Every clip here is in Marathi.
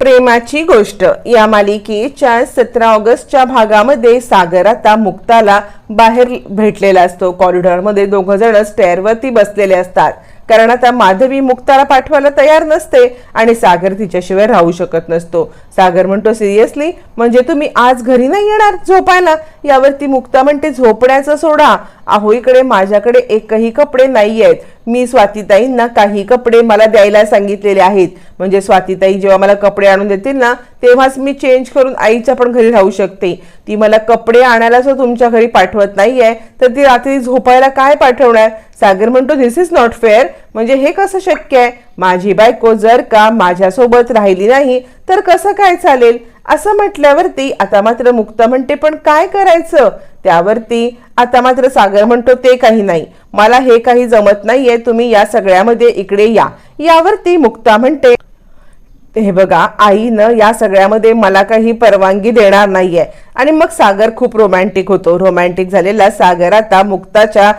प्रेमाची गोष्ट. या मालिकेच्या सतरा ऑगस्टच्या भागामध्ये सागर आता मुक्ताला बाहेर भेटलेला असतो. कॉरिडॉरमध्ये दोघं जण स्टेअरवरती बसलेले असतात. कारण आता माधवी मुक्ताला पाठवायला तयार नसते आणि सागर तिच्याशिवाय राहू शकत नसतो. सागर म्हणतो सिरियसली म्हणजे तुम्ही आज घरी नाही येणार झोपायला? यावरती मुक्ता म्हणते झोपण्याचं सोडा. अहो इकडे माझ्याकडे एकही कपडे नाही आहेत मी स्वातीताईंना काही कपडे मला द्यायला सांगितलेले आहेत. म्हणजे स्वातीताई जेव्हा मला कपडे आणून देतील ना तेव्हाच मी चेंज करून आईच्या पण घरी राहू शकते. ती मला कपडे आणायला सुद्धा तुमच्या घरी पाठवत नाहीये. तर ती रात्री झोपायला काय पाठवणार? सागर म्हणतो दिस इज नॉट फेअर म्हणजे हे कसं शक्य आहे? माझी बायको जर का माझ्यासोबत राहिली नाही तर कसं काय चालेल? असं म्हटल्यावरती आता मात्र मुक्ता म्हणते पण काय करायचं? त्यावरती आता मात्र सागर म्हणतो ते काही नाही. मला हे काही जमत नाहीये. तुम्ही या सगळ्यामध्ये इकडे या. यावरती मुक्ता म्हणते हे बघा आईनं या सगळ्यामध्ये मला काही परवानगी देणार नाहीये. आणि मग सागर खूप रोमॅन्टिक होतो. रोमॅन्टिक झालेला सागर आता मुक्ताच्या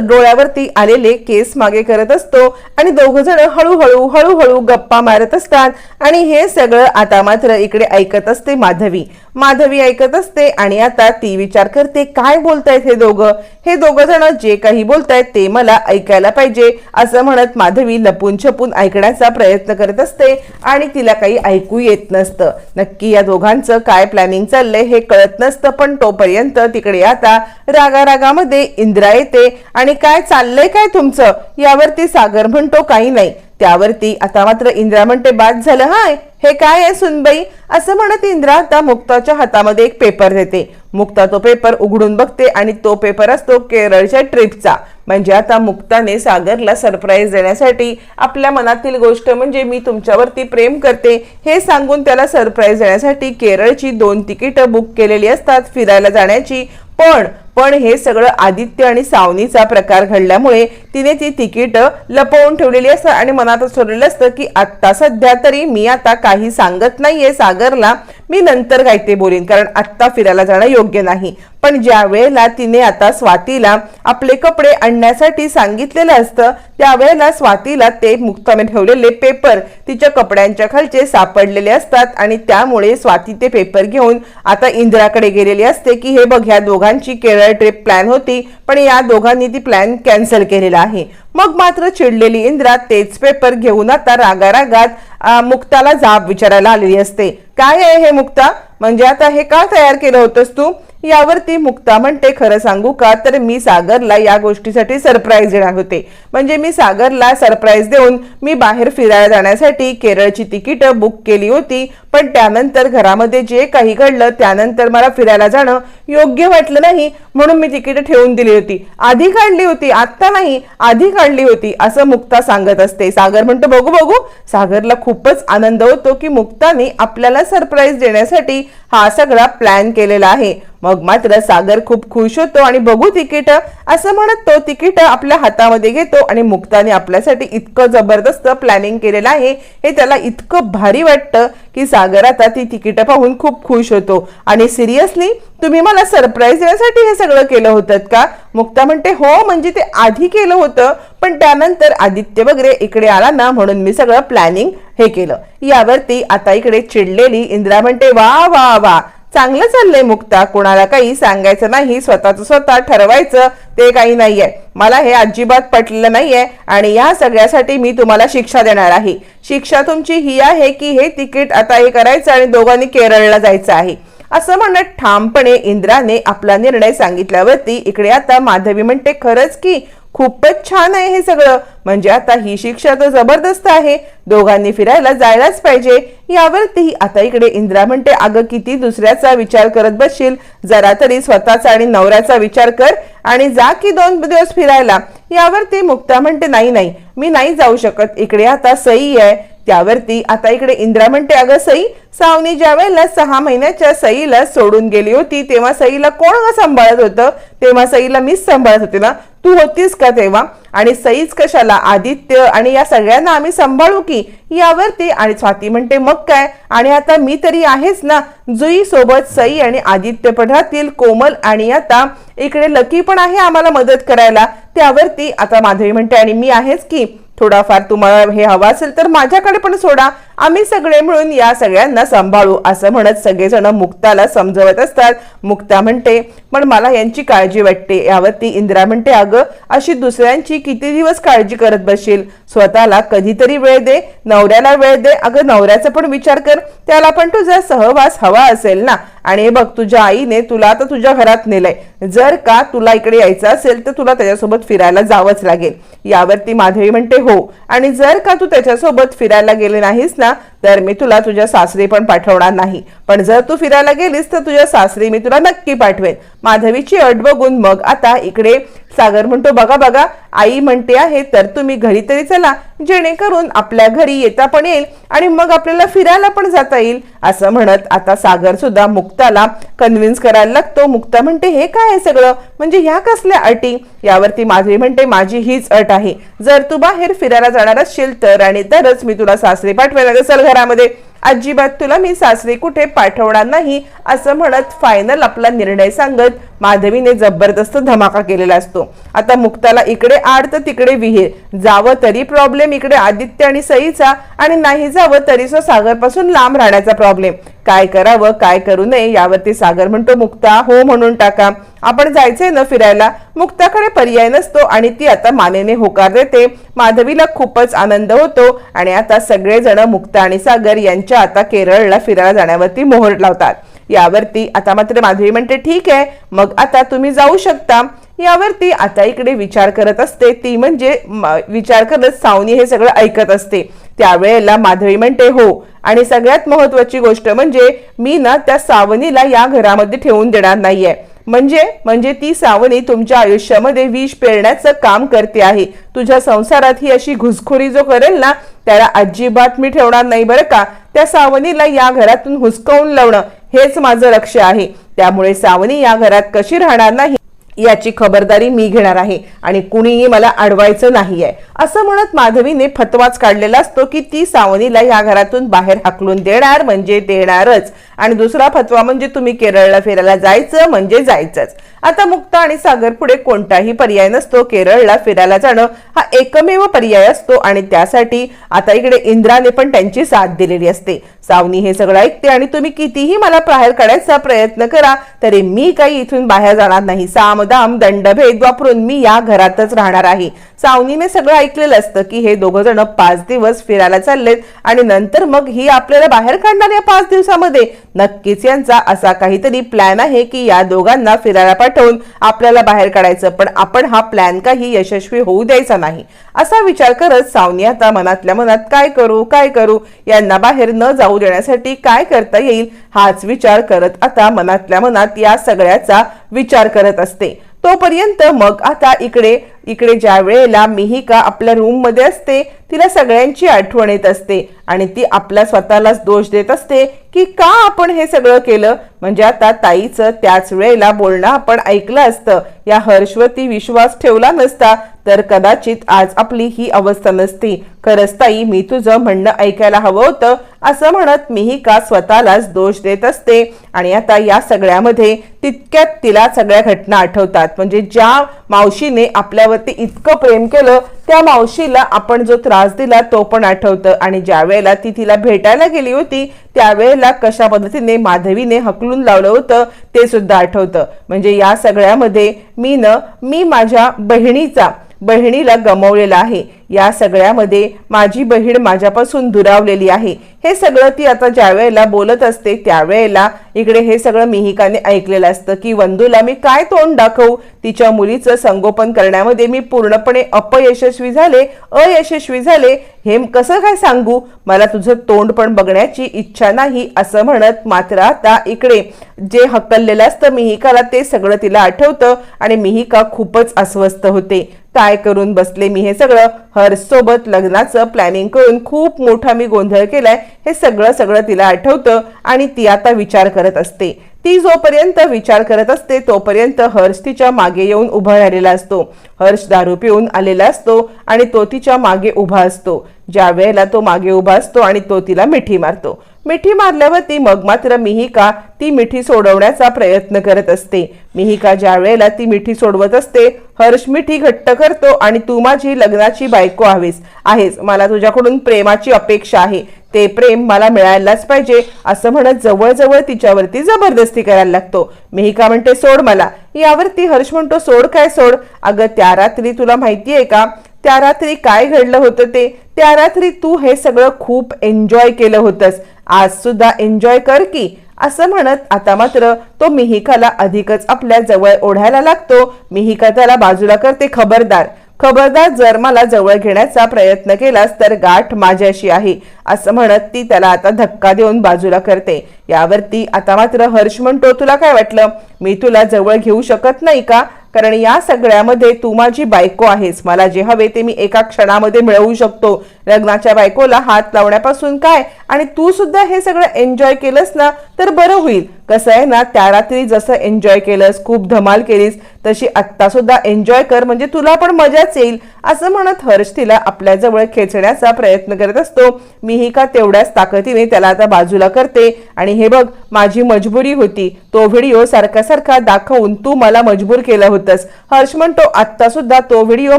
डोळ्यावरती आलेले केस मागे करत असतो आणि दोघंजण हळूहळू हळूहळू गप्पा मारत असतात. आणि हे सगळं आता मात्र इकडे ऐकत असते माधवी. माधवी ऐकत असते आणि आता ती विचार करते काय बोलतायत हे दोघं? हे दोघं जण जे काही बोलतायत ते मला ऐकायला पाहिजे असं म्हणत माधवी लपून छपून ऐकण्याचा प्रयत्न करत असते. आणि तिला काही ऐकू येत नसतं. नक्की या दोघांचं काय प्लॅनिंग चाललंय हे कळत नसतं पण तोपर्यंत तिकडे आता रागा रागामध्ये इंद्रा येते. आणि काय चाललंय काय तुमचं? यावरती सागर म्हणतो काही नाही. त्यावरती आता मात्र इंद्रा म्हणते बाद झालं हाय. हे काय आहे सुनबाई? असं म्हणत इंद्रा आता मुक्ताच्या हातामध्ये एक पेपर देते. मुक्ता तो पेपर उघडून बघते आणि तो पेपर असतो केरळच्या ट्रिपचा म्हणजे आता मुक्ताने सागरला सरप्राईज देण्यासाठी आपल्या मनातील गोष्ट म्हणजे मी तुमच्यावरती प्रेम करते हे सांगून त्याला सरप्राईज देण्यासाठी केरळची दोन तिकीटं बुक केलेली असतात फिरायला जाण्याची. पण पण हे सगळं आदित्य आणि सावनीचा प्रकार घडल्यामुळे तिने ती तिकीट लपवून ठेवलेली असतं आणि मनात ठरलेलं असतं की आत्ता सध्या तरी मी आता काही सांगत नाहीये सागरला मी नंतर काय ते बोलीन कारण आत्ता फिरायला जाणं योग्य नाही. पण ज्या वेळेला तिने आता स्वातीला आपले कपडे आणण्यासाठी सांगितलेलं असतं त्यावेळेला स्वातीला ते मुक्ताने ठेवलेले पेपर तिच्या कपड्यांच्या खालचे सापडलेले असतात आणि त्यामुळे स्वाती ते पेपर घेऊन आता इंदिराकडे गेलेली असते की हे बघ ह्या दोघांची केळ केरळ ट्रिप प्लॅन होती पण या दोघांनी ती प्लॅन कॅन्सल केलेला आहे. मग मात्र चिडलेली इंद्रा तेच पेपर घेऊन आता रागारागात मुक्ताला जाब विचारायला आलेली असते. काय आहे हे मुक्ता? म्हणजे आता हे का तयार केलं होतंस तू? यावरती मुक्ता म्हणते खरं सांगू का? तर मी सागरला या गोष्टीसाठी सरप्राईज देणार होते. म्हणजे मी सागरला सरप्राईज देऊन मी बाहेर फिरायला जाण्यासाठी केरळची तिकीटं बुक केली होती. पण त्यानंतर घरामध्ये जे काही घडलं त्यानंतर मला फिरायला जाणं योग्य वाटलं नाही. म्हणून मी तिकीटं ठेवून दिली होती. आधी काढली होती आत्ता नाही. आधी काढली होती असं मुक्ता सांगत असते. सागर म्हणतो बघू बघू. सागरला खूपच आनंद होतो की मुक्ताने आपल्याला सरप्राईज देण्यासाठी हा सगळा प्लॅन केलेला आहे. मग मात्र सागर खूप खुश होतो आणि बघू तिकीट असं म्हणत तो तिकीट आपल्या हातामध्ये घेतो आणि मुक्ताने आपल्यासाठी इतकं जबरदस्त प्लॅनिंग केलेलं आहे हे त्याला इतकं भारी वाटतं की सागर आता ती तिकीट पाहून खूप खुश होतो. आणि सिरियसली तुम्ही मला सरप्राईज देण्यासाठी हे सगळं केलं होतं का? मुक्ता म्हणते हो म्हणजे ते आधी केलं होतं पण त्यानंतर आदित्य वगैरे इकडे आला ना म्हणून मी सगळं प्लॅनिंग हे केलं. यावरती आता इकडे चिडलेली इंदिरा म्हणते वा वा वा चांगलं चाललंय मुक्ता. कोणाला काही सांगायचं नाही स्वतःच स्वतः ठरवायचं ते काही नाहीये. मला हे अजिबात पटलेलं नाहीये आणि या सगळ्यासाठी मी तुम्हाला शिक्षा देणार आहे. शिक्षा तुमची ही आहे की हे तिकीट आता हे करायचं आणि दोघांनी केरळला जायचं आहे. असं म्हणत ठामपणे इंद्राने आपला निर्णय सांगितल्यावरती इकडे आता माधवी म्हणते खरंच की खूपच छान आहे हे सगळं. म्हणजे आता ही शिक्षा तर जबरदस्त आहे. दोघांनी फिरायला जायलाच पाहिजे. यावरती आता इकडे इंद्रा म्हणते अगं किती दुसऱ्याचा विचार करत बसशील. जरा तरी स्वतःचा आणि नवऱ्याचा विचार कर आणि जा की दोन दिवस फिरायला. यावरती मुक्ता म्हणते नाही नाही मी नाही जाऊ शकत. इकडे आता सई आहे. त्यावरती आता इकडे इंद्रा म्हणते अगं सई सावनी ज्या वेळेला सहा महिन्याच्या सईला सोडून गेली होती तेव्हा सईला कोण सांभाळत होतं? तेव्हा सईला मीच सांभाळत होते ना. तू होतीस का तेव्हा? आणि सईच कशाला? आदित्य आणि या सगळ्यांना आम्ही सांभाळू की? यावरती. आणि स्वाती म्हणते मग काय? आणि आता मी तरी आहेच ना. जुई सोबत सई आणि आदित्य पण राहतील कोमल आणि आता इकडे लकी पण आहे आम्हाला मदत करायला. त्यावरती आता माधवी म्हणते आणि मी आहेच की? थोडाफार तुम्हाला हे हवं असेल तर माझ्याकडे पण सोडा. आम्ही सगळे मिळून या सगळ्यांना सांभाळू असं म्हणत सगळेजण मुक्ताला समजवत असतात. मुक्ता म्हणते पण मला यांची काळजी वाटते. यावरती इंदिरा म्हणते अगं अशी दुसऱ्यांची किती दिवस काळजी करत बसशील स्वतःला कधीतरी वेळ दे नवऱ्याला वेळ दे. अगं नवऱ्याचा पण विचार कर. त्याला पण तुझा सहवास हवा असेल ना? आणि बघ तुझ्या आईने तुला आता तुझ्या घरात नेलंय. जर का तुला इकडे यायचं असेल तर तुला त्याच्यासोबत फिरायला जावंच लागेल. यावरती माधवी म्हणते हो. आणि जर का तू त्याच्यासोबत फिरायला गेले नाहीस ना तर मी तुला तुझ्या सासरी पण पाठवणार नाही. पण जर तू फिरायला गेलीस तर तुझ्या सासरी मी तुला नक्की पाठवेन. माधवीची अट बघून मग आता इकडे सागर म्हणतो बघा बघा आई म्हणते आहे तर तुम्ही घरी तरी चला जेणेकरून आपल्या घरी येता पण येईल आणि मग आपल्याला फिरायला पण जाता येईल. असं म्हणत आता सागर सुद्धा मुक्ताला कन्व्हिन्स करायला लागतो. मुक्ता म्हणते हे काय आहे सगळं? म्हणजे ह्या कसल्या अटी? यावरती माधवी म्हणते माझी हीच अट आहे. जर तू बाहेर फिरायला जाणार असशील तर आणि तरच मी तुला सासरी पाठवायला असेल घरामध्ये. अजिबात तुला मी सासरी कुठे पाठवणार नाही असं म्हणत फायनल आपला निर्णय सांगत माधवीने जबरदस्त धमाका केलेला असतो. आता मुक्ताला इकडे आड तर तिकडे विहीर. जावं तरी प्रॉब्लेम इकडे आदित्य आणि सईचा आणि नाही जावं तरी सो सागरपासून लांब राहण्याचा प्रॉब्लेम काय करावं काय करू नये यावरती सागर म्हणतो मुक्ता हो म्हणून टाका. आपण जायचंय ना फिरायला मुक्ताकडे पर्याय नसतो आणि ती आता मानेने होकार देते. माधवीला खूपच आनंद होतो आणि आता सगळेजण मुक्ता आणि सागर यांच्या आता केरळला फिरायला जाण्यावरती मोहर लावतात. यावरती आता मात्र माधवी म्हणते ठीक आहे मग आता तुम्ही जाऊ शकता. यावरती आता इकडे विचार करत असते. ती म्हणजे म- विचार करत सावनी हे सगळं ऐकत असते. त्यावेळेला माधवी म्हणते हो. आणि सगळ्यात महत्वाची गोष्ट म्हणजे मी ना त्या सावनीला या घरामध्ये ठेवून देणार नाहीये. म्हणजे म्हणजे ती सावणी तुमच्या आयुष्यामध्ये विष पेरण्याचं काम करते आहे. तुझ्या संसारात ही अशी घुसखोरी जो करेल ना त्याला अजिबात मी ठेवणार नाही बरं का. त्या सावनीला या घरातून हुसकावून लावणं हेच माझं लक्ष आहे. त्यामुळे सावनी या घरात कशी राहणार नाही? याची खबरदारी मी घेणार आहे आणि कुणीही मला अडवायचं आहे असं म्हणत माधवीने फतवाच काढलेला असतो की ती सावनीला या घरातून बाहेर हाकलून देणार म्हणजे देणारच. आणि दुसरा फतवा म्हणजे तुम्ही केरळला फिरायला जायचं म्हणजे जायचंच. आता मुक्ता आणि सागर पुढे कोणताही पर्याय नसतो. केरळला फिरायला जाणं हा एकमेव पर्याय असतो आणि त्यासाठी आता इकडे इंद्राने पण त्यांची साथ दिलेली असते. सावनी हे सगळं ऐकते आणि तुम्ही कितीही मला बाहेर काढायचा प्रयत्न करा तरी मी काही इथून बाहेर जाणार नाही. सामदाम दंडभेद वापरून मी या घरातच राहणार आहे. सावनीने सगळं ऐकलेलं असतं की हे दोघ जण पाच दिवस फिरायला चाललेत आणि नंतर मग ही आपल्याला बाहेर काढणार या पाच दिवसामध्ये? नक्कीच यांचा असा काहीतरी प्लॅन आहे की या दोघांना फिरायला पाठवून आपल्याला बाहेर काढायचं. पण आपण हा प्लॅन काही यशस्वी होऊ द्यायचा नाही. असा विचार करत सावनी आता मनातल्या मनात काय करू? काय करू? यांना बाहेर न जाऊ देण्यासाठी काय करता येईल? हाच विचार करत आता मनातल्या मनात या सगळ्याचा विचार करत असते. तोपर्यंत मग आता इकडे इकडे ज्या वेळेला मिहिका आपल्या रूममध्ये असते तिला सगळ्यांची आठवण येत असते आणि ती आपल्या स्वतःलाच दोष देत असते की का आपण हे सगळं केलं? म्हणजे आता ताईचं त्याच वेळेला बोलणं आपण ऐकलं असतं. या हर्षवती विश्वास ठेवला नसता तर कदाचित आज आपली ही अवस्था नसती. खरंच ताई मी तुझं म्हणणं ऐकायला हवं होतं. असं म्हणत मिहिका स्वतःलाच दोष देत असते आणि आता या सगळ्यामध्ये तितक्यात तिला सगळ्या घटना आठवतात. म्हणजे ज्या मावशीने आपल्यावरती इतकं प्रेम केलं त्या मावशीला आपण जो त्रास दिला तो पण आठवतं. आणि ज्या वेळेला ती तिला भेटायला गेली होती त्यावेळेला कशा पद्धतीने माधवीने हकलून लावलं होतं ते सुद्धा आठवतं. म्हणजे या सगळ्यामध्ये मी न मी माझ्या बहिणीचा बहिणीला गमावलेला आहे. या सगळ्यामध्ये माझी बहीण माझ्यापासून दुरावलेली आहे. हे सगळं ती आता ज्या वेळेला बोलत असते त्यावेळेला इकडे हे सगळं मिहिकाने ऐकलेलं असतं की वंदूला मी काय तोंड दाखवू? तिच्या मुलीचं संगोपन करण्यामध्ये मी पूर्णपणे अपयशस्वी झाले. अयशस्वी झाले? हे कसं काय सांगू? मला तुझं तोंड पण बघण्याची इच्छा नाही असं म्हणत मात्र आता इकडे जे हकललेलं असतं मिहिकाला ते सगळं तिला आठवतं आणि मिहिका खूपच अस्वस्थ होते. काय करून बसले मी हे सगळं? हर्षसोबत लग्नाचं प्लॅनिंग करून खूप मोठा मी गोंधळ केलाय. हे सगळं सगळं तिला आठवतं आणि ती आता विचार करत असते. ती जोपर्यंत विचार करत असते तोपर्यंत हर्ष तिच्यामागे येऊन उभा राहिलेला असतो. हर्ष दारू पिऊन आलेला असतो आणि तो तिच्यामागे उभा असतो. ज्या वेळेला तो मागे उभा असतो आणि तो तिला मिठी मारतो. मिठी मारल्यावरती मग मात्र मिहिका ती मिठी सोडवण्याचा प्रयत्न करत असते. मिहिका ज्या वेळेला ती मिठी सोडवत असते हर्ष मिठी घट्ट करतो आणि तू माझी लग्नाची बायको आहेस आहेस मला तुझ्याकडून प्रेमाची अपेक्षा आहे. ते प्रेम मला मिळायलाच पाहिजे असं म्हणत जवळजवळ तिच्यावरती जबरदस्ती करायला लागतो. मिहिका म्हणते सोड मला. यावरती हर्ष म्हणतो सोड काय सोड? अगं त्या रात्री तुला माहितीये का त्या रात्री काय घडलं होतं ते? त्या रात्री तू हे सगळं खूप एन्जॉय केलं होतंस. आज सुद्धा एन्जॉय कर की. असं म्हणत आता मात्र तो मिहिकाला अधिकच आपल्या जवळ ओढायला लागतो. मिहिका त्याला बाजूला करते खबरदार. खबरदार जर मला जवळ घेण्याचा प्रयत्न केलास तर गाठ माझ्याशी आहे. असं म्हणत ती त्याला आता धक्का देऊन बाजूला करते. यावरती आता मात्र हर्ष म्हणतो तुला काय वाटलं? मी तुला जवळ घेऊ शकत नाही का? कारण या सगळ्यामध्ये तू माझी बायको आहेस. मला जे हवे ते मी एका क्षणामध्ये मिळवू शकतो. लग्नाच्या बायकोला हात लावण्यापासून काय? आणि तू सुद्धा हे सगळं एन्जॉय केलंस ना तर बरं होईल. कसं आहे ना त्या रात्री जसं एन्जॉय केलंस खूप धमाल केलीस तशी आत्ता सुद्धा एन्जॉय कर म्हणजे तुला पण मजाच येईल असं म्हणत हर्ष तिला आपल्याजवळ खेचण्याचा प्रयत्न करत असतो. मीही का तेवढ्याच ताकदीने त्याला आता बाजूला करते. आणि हे बघ माझी मजबुरी होती. तो व्हिडिओ सारखा सारखा दाखवून तू मला मजबूर केलं होतंस. हर्ष म्हणतो आत्ता सुद्धा तो व्हिडिओ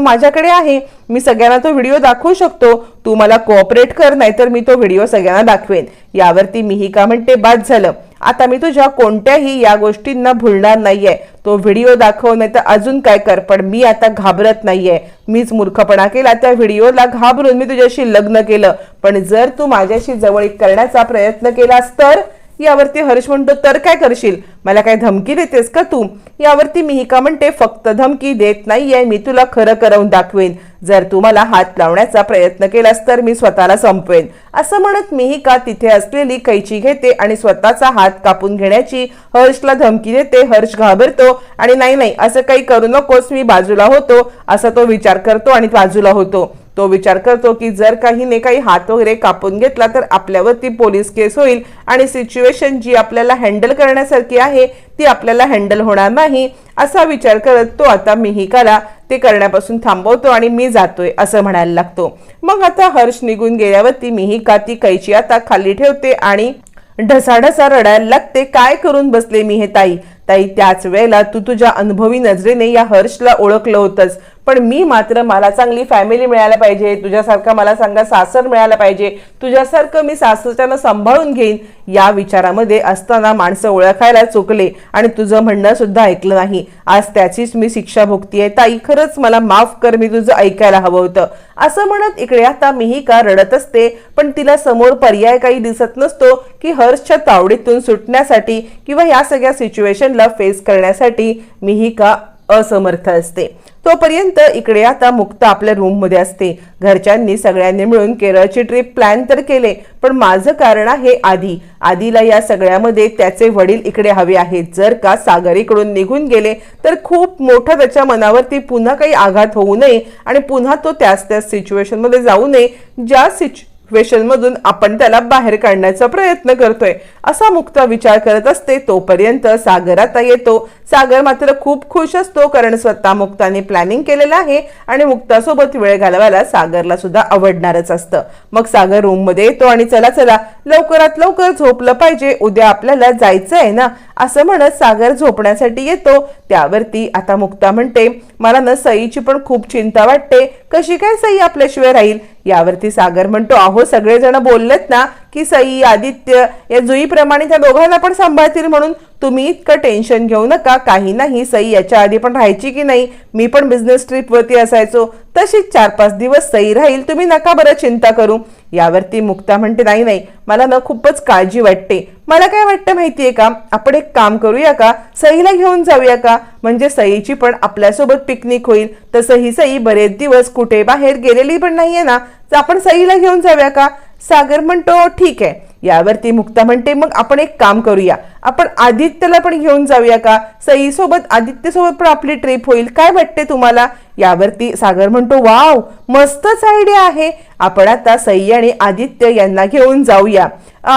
माझ्याकडे आहे. मी सगळ्यांना तो व्हिडिओ दाखवू शकतो. तू मला कोऑपरेट कर नाहीतर मी तो व्हिडिओ सगळ्यांना दाखवेन. यावरती मीही का म्हणते बाद झालं. आता मी तुझ्या कोणत्याही या गोष्टींना भुलणार नाहीये. तो व्हिडिओ दाखव नाही तर अजून काय कर पण मी आता घाबरत नाहीये. मीच मूर्खपणा केला त्या व्हिडिओला घाबरून मी तुझ्याशी लग्न केलं. पण जर तू माझ्याशी जवळीक करण्याचा प्रयत्न केलास तर यावरती हर्ष म्हणतो तर काय करशील? मला काय धमकी देतेस का तू? यावरती मिहिका म्हणते फक्त धमकी देत नाहीये मी तुला खरं करवून दाखवेन. जर तू मला हात लावण्याचा प्रयत्न केलास तर मी स्वतःला संपवेन. असं म्हणत मिहिका तिथे असलेली कैची घेते आणि स्वतःचा हात कापून घेण्याची हर्षला धमकी देते. हर्ष घाबरतो आणि नाही नाही असं काही करू नकोस मी बाजूला होतो. असा तो विचार करतो आणि बाजूला होतो. तो विचार करतो की जर काहीने काही हात वगैरे कापून घेतला तर आपल्यावरती पोलीस केस होईल आणि सिच्युएशन जी आपल्याला हँडल करण्यासारखी आहे ती आपल्याला हँडल होणार नाही असा विचार करत तो आता मिहिकाला ते करण्यापासून थांबवतो आणि मी जातोय असं म्हणायला लागतो. मग आता हर्ष निघून गेल्यावरती मिहिका ती कैची आता खाली ठेवते आणि ढसाढसा रडायला लागते काय करून बसले मी हे ताई? ताई त्याच वेळेला तू तुझ्या अनुभवी नजरेने या हर्षला ओळखलं होतंस. पण मी मात्र मला चांगली फॅमिली मिळायला पाहिजे तुझ्यासारखा मला सांगा सासर मिळायला पाहिजे तुझ्यासारखं मी सासरच्यानं सांभाळून घेईन या विचारामध्ये असताना माणसं ओळखायला चुकले आणि तुझं म्हणणं सुद्धा ऐकलं नाही. आज त्याचीच मी शिक्षा भोगतीये. ताई खरंच मला माफ कर मी तुझं ऐकायला हवं होतं. असं म्हणत इकडे आता मीही का रडत असते पण तिला समोर पर्याय काही दिसत नसतो की हर्षच्या तावडीतून सुटण्यासाठी किंवा या सगळ्या सिच्युएशनला फेस करण्यासाठी मीही का असमर्थ असते. तोपर्यंत इकडे आता मुक्त आपल्या रूममध्ये असते. घरच्यांनी सगळ्यांनी मिळून केरळची ट्रिप प्लॅन तर केले पण माझं कारण आहे आधी. आधीला या सगळ्यामध्ये त्याचे वडील इकडे हवे आहेत. जर का सागरीकडून निघून गेले तर खूप मोठं त्याच्या मनावरती पुन्हा काही आघात होऊ नये आणि पुन्हा तो त्याच त्याच सिच्युएशनमध्ये जाऊ नये. ज्या सिच्यु वेशलमधून आपण त्याला बाहेर काढण्याचा प्रयत्न करतोय. असा मुक्ता विचार करत असते तोपर्यंत सागर आता येतो. सागर मात्र खूप खुश असतो कारण स्वतः मुक्ताने प्लॅनिंग केलेलं आहे आणि मुक्तासोबत वेळ घालवायला सागरला सुद्धा आवडणारच असतं. मग सागर रूममध्ये येतो आणि चला चला लवकरात लवकर झोपलं पाहिजे उद्या आपल्याला जायचं आहे ना? असं म्हणत सागर झोपण्यासाठी येतो. त्यावरती आता मुक्ता म्हणते मला ना सईची पण खूप चिंता वाटते. कशी काय सई आपल्याशिवाय राहील? यावरती सागर म्हणतो अहो सगळेजण बोललेत ना की सई आदित्य या जुईप्रमाणे त्या दोघांना पण सांभाळतील म्हणून तुम्ही इतकं टेन्शन घेऊ नका. काही नाही सई याच्या आधी पण राहायची की नाही? मी पण बिझनेस ट्रिपवरती असायचो. तशीच चार पाच दिवस सई राहील तुम्ही नका बरं चिंता करू. यावरती मुक्ता म्हणते नाही नाही मला ना खूपच काळजी वाटते. मला काय वाटतं माहितीये का? आपण एक काम करूया का? सईला घेऊन जाऊया का? म्हणजे सईची पण आपल्यासोबत पिकनिक होईल. तसं ही सई बरेच दिवस कुठे बाहेर गेलेली पण नाहीये ना. तर आपण सईला घेऊन जाऊया का? सागर म्हणतो ठीक आहे. यावरती मुक्ता म्हणते मग आपण एक काम करूया. आपण आदित्यला पण घेऊन जाऊया का? सई सोबत आदित्य सोबत पण आपली ट्रिप होईल. काय वाटते तुम्हाला? यावरती सागर म्हणतो वाव मस्तच आयडिया आहे. आपण आता सई आणि आदित्य यांना घेऊन जाऊया.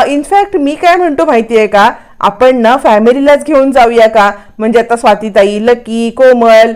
इनफॅक्ट मी काय म्हणतो माहितीये का? आपण ना फॅमिलीलाच घेऊन जाऊया का? म्हणजे आता स्वातीताई लकी कोमल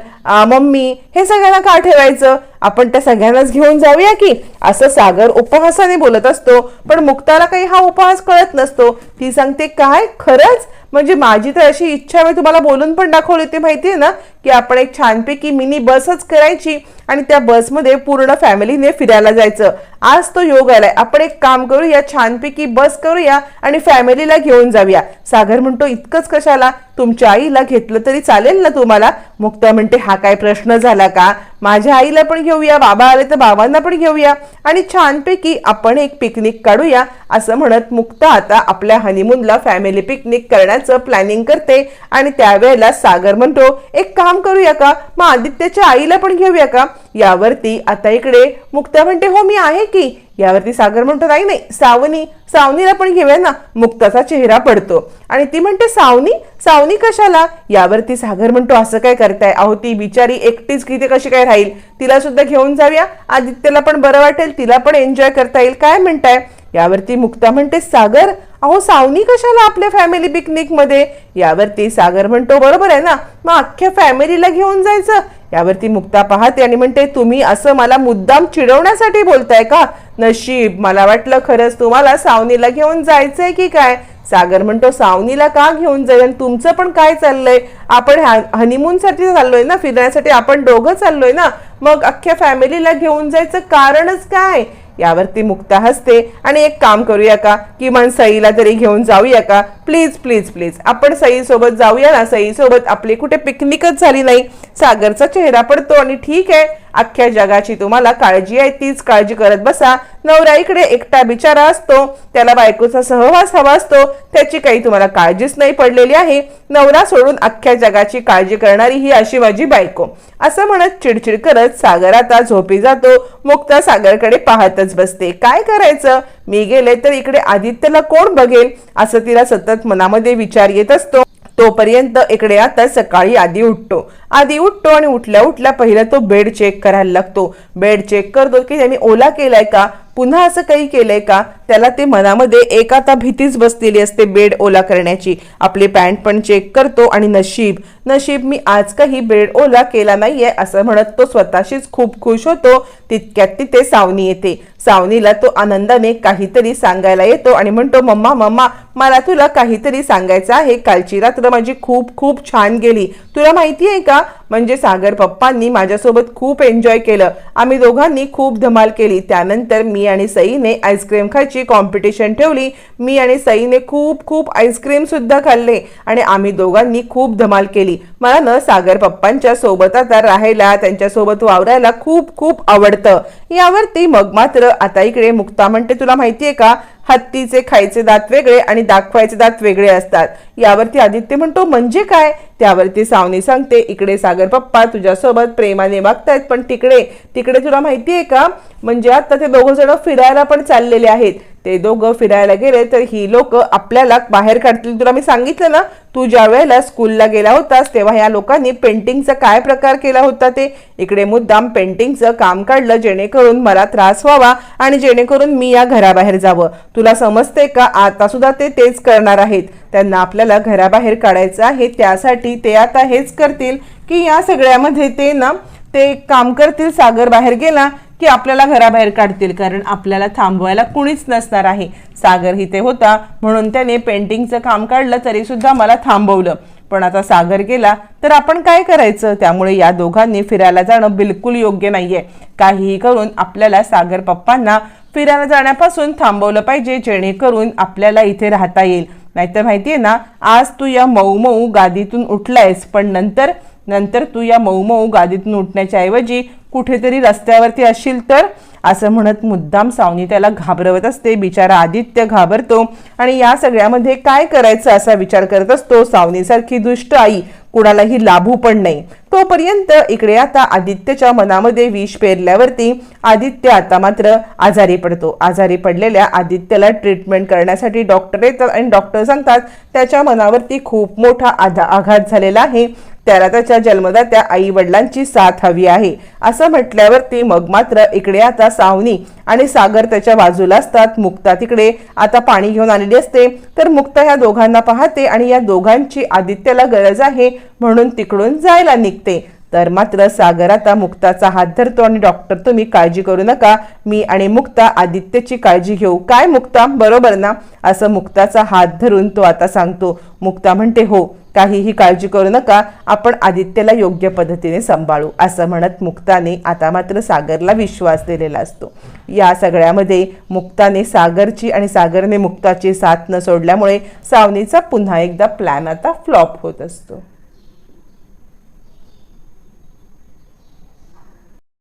मम्मी हे सगळ्यांना का ठेवायचं? आपण त्या सगळ्यांनाच घेऊन जाऊया की? असं सागर उपहासाने बोलत असतो पण मुक्ताला काही हा उपहास कळत नसतो. ती सांगते काय? खरंच? म्हणजे माझी तर अशी इच्छा मी तुम्हाला बोलून पण दाखवली होती आहे ना? की आपण एक छानपैकी मिनी बसच करायची आणि त्या बसमध्ये पूर्ण फॅमिलीने फिरायला जायचं. आज तो योग आलाय. आपण एक काम करूया छानपैकी बस करूया आणि फॅमिलीला घेऊन जाऊया. सागर म्हणतो इतकंच कशाला? तुमच्या आईला घेतलं तरी चालेल ना तुम्हाला? मुक्ता म्हणते हा काय प्रश्न झाला का? माझ्या आईला पण घेऊया बाबा आले तर बाबांना पण घेऊया आणि छानपैकी आपण एक पिकनिक काढूया असं म्हणत मुक्ता आता आपल्या हनीमूनला फॅमिली पिकनिक करण्याचं प्लॅनिंग करते आणि त्यावेळेला सागर म्हणतो एक काम करूया का? मग आदित्यच्या आईला पण घेऊया का? यावरती आता इकडे मुक्ता म्हणते हो मी आहे की. यावरती सागर म्हणतो नाही नाही सावनी सावनीला पण घेऊया ना. मुक्ताचा चेहरा पडतो आणि ती म्हणते सावनी सावनी कशाला? यावरती सागर म्हणतो असं काय करताय? अहो ती बिचारी एकटीच किती कशी काय राहील. तिला सुद्धा घेऊन जाऊया. आदित्यला पण बरं वाटेल. तिला पण एन्जॉय करता येईल. काय म्हणताय? यावरती मुक्ता म्हणते सागर अहो सावनी कशाला आपल्या फॅमिली पिकनिकमध्ये यावरती सागर म्हणतो बरोबर आहे ना? मग अख्ख्या फॅमिलीला घेऊन जायचं. यावरती मुक्ता पाहते आणि म्हणते तुम्ही असं मला मुद्दाम चिडवण्यासाठी बोलताय का? नशीब मला वाटलं खरंच तुम्हाला सावनीला घेऊन जायचंय की काय? सागर म्हणतो सावनीला का घेऊन जाईल आणि तुमचं पण काय चाललंय? आपण हनीमूनसाठी चाललोय ना? फिरण्यासाठी आपण दोघं चाललोय ना? मग अख्ख्या फॅमिलीला घेऊन जायचं कारणच काय? यावरती मुक्ता हसते. आणि एक काम करूया का? किमान सईला तरी घेऊन जाऊया का? Please please please. आपण सईसोबत जाऊया ना? सईसोबत आपली कुठे पिकनिकच झाली नाही. सागरचा चेहरा पडतो आणि ठीक आहे. अख्ख्या जगाची तुम्हाला काळजी आहे तीच काळजी करत बसा. नवरा इकडे एकटा बिचारा असतो. त्याला बायकोचा सहवास हवा असतो. त्याची काही तुम्हाला काळजीच नाही पडलेली आहे. नवरा सोडून अख्ख्या जगाची काळजी करणारी ही अशी माझी बायको. असं म्हणत चिडचिड करत सागर आता झोपी जातो. मुक्ता सागरकडे पाहतच बसते. काय करायचं? मी गेले तर इकडे आदित्यला कोण बघेल? असं तिला सतत मनामध्ये विचार येत असतो. तोपर्यंत इकडे आता सकाळी आधी उठतो. आधी उठतो आणि उठल्या उठल्या पहिला तो बेड चेक करायला लागतो. बेड चेक करतो की त्यांनी ओला केलाय का? पुन्हा असं काही केलंय का? त्याला ते मनामध्ये एक आता भीतीच बसलेली असते बेड ओला करण्याची. आपली पॅन्ट पण चेक करतो आणि नशीब. नशीब मी आज काही बेड ओला केला नाहीये असं म्हणत तो स्वतःशीच खूप खुश होतो. तितक्यात तिथे सावनी येते. सावनीला तो आनंदाने काहीतरी सांगायला येतो आणि म्हणतो मम्मा मम्मा मला तुला काहीतरी सांगायचं आहे. कालची रात्र माझी खूप खूप छान गेली. तुला माहिती आहे का? म्हणजे सागर पप्पांनी माझ्यासोबत खूप एन्जॉय केलं. आम्ही दोघांनी खूप धमाल केली. त्यानंतर मी आणि सईने आईस्क्रीम खायची कॉम्पिटिशन ठेवली. मी आणि सईने खूप खूप आईस्क्रीम सुद्धा खाल्ले आणि आम्ही दोघांनी खूप धमाल केली. मला न सागर पप्पांच्या सोबत आता राहायला त्यांच्यासोबत वावरायला खूप खूप आवडतं. यावरती मग मात्र आता इकडे मुक्ता म्हणते तुला माहितीये का? हत्तीचे खायचे दात वेगळे आणि दाखवायचे दात वेगळे असतात. यावरती आदित्य म्हणतो म्हणजे काय? त्यावरती सावनी सांगते इकडे सागर पप्पा तुझ्यासोबत प्रेमाने वागतायत पण तिकडे तिकडे तुला माहितीये का? म्हणजे आता ते दोघं जण फिरायला पण चाललेले आहेत. ते दोघं फिरायला गेले तर ही लोक आपल्याला बाहेर काढतील. तुला मी सांगितलं ना तू ज्या वेळेला स्कूलला गेला होतास तेव्हा या लोकांनी पेंटिंगचा काय प्रकार केला होता ते? इकडे मुद्दाम पेंटिंगचं काम काढलं जेणेकरून मला त्रास व्हावा आणि जेणेकरून मी या घराबाहेर जावं. तुला समजते का? आता सुद्धा ते तेच करणार आहेत. त्यांना आपल्याला घराबाहेर काढायचं आहे त्यासाठी ते आता हेच करतील की या सगळ्यामध्ये ते ना ते काम करतील सागर बाहेर गेला की आपल्याला घराबाहेर काढतील कारण आपल्याला थांबवायला कुणीच नसणार आहे. सागर इथे होता म्हणून त्याने पेंटिंगचं काम काढलं तरी सुद्धा मला थांबवलं. पण आता सागर गेला तर आपण काय करायचं? त्यामुळे या दोघांनी फिरायला जाणं बिलकुल योग्य नाहीये. काहीही करून आपल्याला सागर पप्पांना फिरायला जाण्यापासून थांबवलं पाहिजे जेणेकरून आपल्याला इथे राहता येईल. नाहीतर माहितीये ना आज तू या मऊ मऊ गादीतून उठलायस पण नंतर नंतर तू या मऊ मऊ गादीतून उठण्याच्या ऐवजी कुठेतरी रस्त्यावरती असशील तर? असं म्हणत मुद्दाम सावनी त्याला घाबरवत असते. बिचारा आदित्य घाबरतो आणि या सगळ्यामध्ये काय करायचं असा विचार करत असतो? सावनीसारखी दुष्ट आई कुणालाही लाभू पण नाही. तोपर्यंत इकडे आता आदित्यच्या मनामध्ये विष पेरल्यावरती आदित्य आता मात्र आजारी पडतो. आजारी पडलेल्या आदित्यला ट्रीटमेंट करण्यासाठी डॉक्टर येतात आणि डॉक्टर सांगतात त्याच्या मनावरती खूप मोठा आधा आघात झालेला आहे. त्याला त्याच्या जन्मदात्या आई वडिलांची साथ हवी आहे. असं म्हटल्यावरती मग मात्र इकडे आता सावनी आणि सागर त्याच्या बाजूला असतात. मुक्ता तिकडे आता पाणी घेऊन आलेली असते. तर मुक्ता ह्या दोघांना पाहते आणि या दोघांची आदित्यला गरज आहे म्हणून तिकडून जायला निघते. तर मात्र सागर आता मुक्ताचा हात धरतो आणि डॉक्टर तुम्ही काळजी करू नका. मी आणि मुक्ता आदित्यची काळजी घेऊ. काय मुक्ता? बरोबर ना? असं मुक्ताचा हात धरून तो आता सांगतो. मुक्ता म्हणते हो काहीही काळजी करू नका. आपण आदित्यला योग्य पद्धतीने सांभाळू असं म्हणत मुक्ताने आता मात्र सागरला विश्वास दिलेला असतो. या सगळ्यामध्ये मुक्ताने सागरची आणि सागरने मुक्ताची साथ न सोडल्यामुळे सावनीचा पुन्हा एकदा प्लॅन आता फ्लॉप होत असतो.